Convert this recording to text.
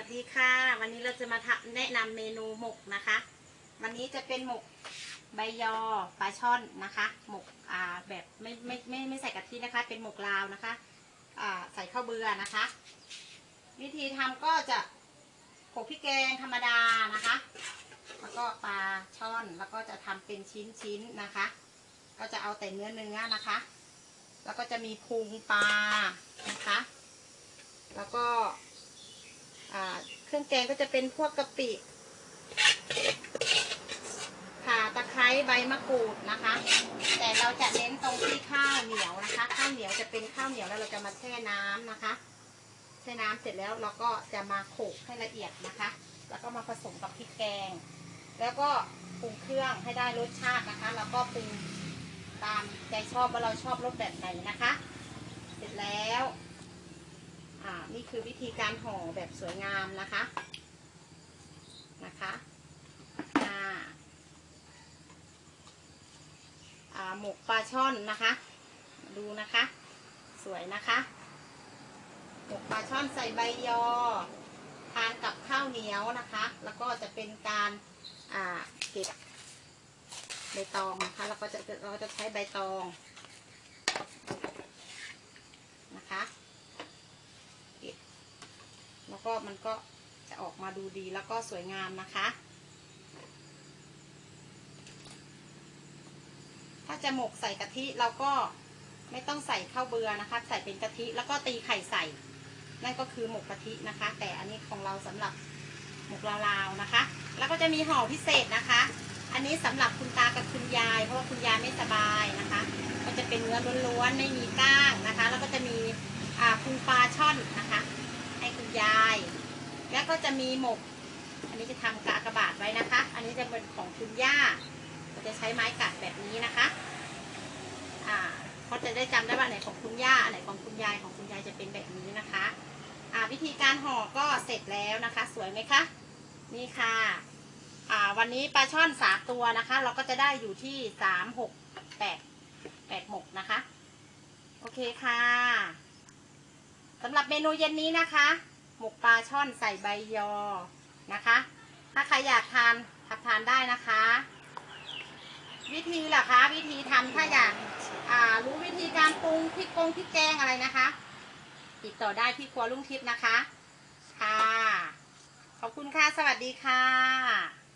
วัสดีค่ะ วันนี้เราจะมาทำแนะนำเมนูหมกนะคะ วันนี้จะเป็นหมกใบยอปลาช่อนนะคะ หมกอ่าแบบไม่ไม่ไม่ไม่ใส่กะทินะคะ เป็นหมกลาวนะคะอ่าใส่ข้าวเบือนะคะ วิธีทำก็จะโขกพริกแกงธรรมดานะคะ แล้วก็ปลาช่อนแล้วก็จะทำเป็นชิ้นชิ้นๆนะคะ ก็จะเอาแต่เนื้อเนื้อนะคะ แล้วก็จะมีพุงปลานะคะ แล้วก็ เครื่องแกงก็จะเป็นพวกกะปิข่าตะไคร้ใบมะกรูดนะคะ แต่เราจะเน้นตรงที่ข้าวเหนียวนะคะ ข้าวเหนียวจะเป็นข้าวเหนียวแล้วเราจะมาแช่น้ำนะคะแช่น้ำเสร็จแล้วเราก็จะมาโขกให้ละเอียดนะคะ แล้วก็มาผสมกับพริกแกง แล้วก็ปรุงเครื่องให้ได้รสชาตินะคะ แล้วก็ปรุงตามใจชอบว่าเราชอบรสแบบไหนนะคะ เสร็จแล้ว คือวิธีการห่อแบบสวยงามนะคะนะคะหมกปลาช่อนนะคะ ดูนะคะ สวยนะคะหมกปลาช่อนใส่ใบยอ ทานกับข้าวเหนียวนะคะ แล้วก็จะเป็นการาเก็บใบตองนะคะ แล้วก็จะเราจะใช้ใบตองนะคะ แล้ว ก็มันก็จะออกมาดูดีแล้วก็สวยงามนะคะ ถ้าจะหมกใส่กะทิเราก็ไม่ต้องใส่ข้าวเบือนะคะ ใส่เป็นกะทิแล้วก็ตีไข่ใส่ นั่นก็คือหมกกะทินะคะ แต่อันนี้ของเราสำหรับหมกลาวๆนะคะ แล้วก็จะมีห่อพิเศษนะคะ อันนี้สำหรับคุณตากับคุณยาย เพราะว่าคุณยายไม่สบายนะคะ ก็จะเป็นเนื้อล้วนๆไม่มีก้างนะคะ แล้วก็จะมีพุงปลาช่อนนะคะ ให้คุณยาย แล้ว ก็จะมีหมก อันนี้จะทำกากระบาทไว้นะคะ อันนี้จะเป็นของคุณย่าเราจะใช้ไม้กัดแบบนี้นะคะ อ่าเขาจะได้จำได้ว่าไหนของคุณย่าไหนของคุณยายของคุณยายจะเป็นแบบนี้นะคะ อ่าวิธีการห่อก็เสร็จแล้วนะคะ สวยไหมคะนี่ค่ะ อ่า วันนี้ปลาช่อนสามตัวนะคะ เราก็จะได้อยู่ที่สามหกแปดแปดหมกนะคะ โอเคค่ะสำหรับเมนูเย็นนี้นะคะ หมกปลาช่อนใส่ใบยอนะคะ ถ้าใครอยากทานทับทานได้นะคะ วิธีหรอคะ วิธีทำถ้าอยากอ่ารู้วิธีการปรุงพริกกงพริกแกงอะไรนะคะ ติดต่อได้ที่ครัวลุงทิพย์นะคะค่ะขอบคุณค่ะ สวัสดีค่ะ